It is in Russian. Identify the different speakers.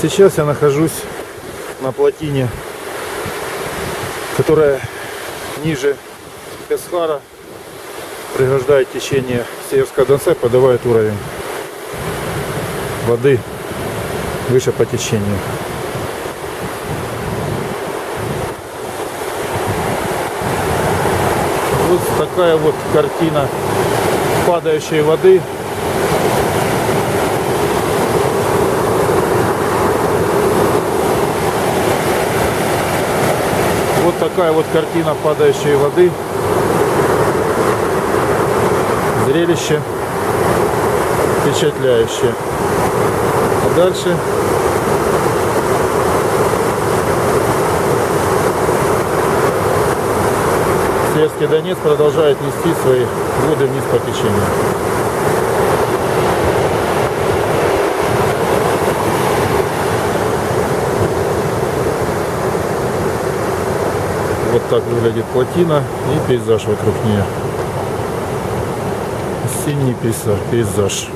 Speaker 1: Сейчас я нахожусь на плотине, которая ниже Эсхара, преграждает течение Северского Донца, подавает уровень воды выше по течению. Вот такая вот картина падающей воды. Вот такая вот картина падающей воды. Зрелище впечатляющее. А дальше Северский Донец продолжает нести свои воды вниз по течению. Вот так выглядит плотина и пейзаж вокруг нее. Осенний пейзаж. пейзаж.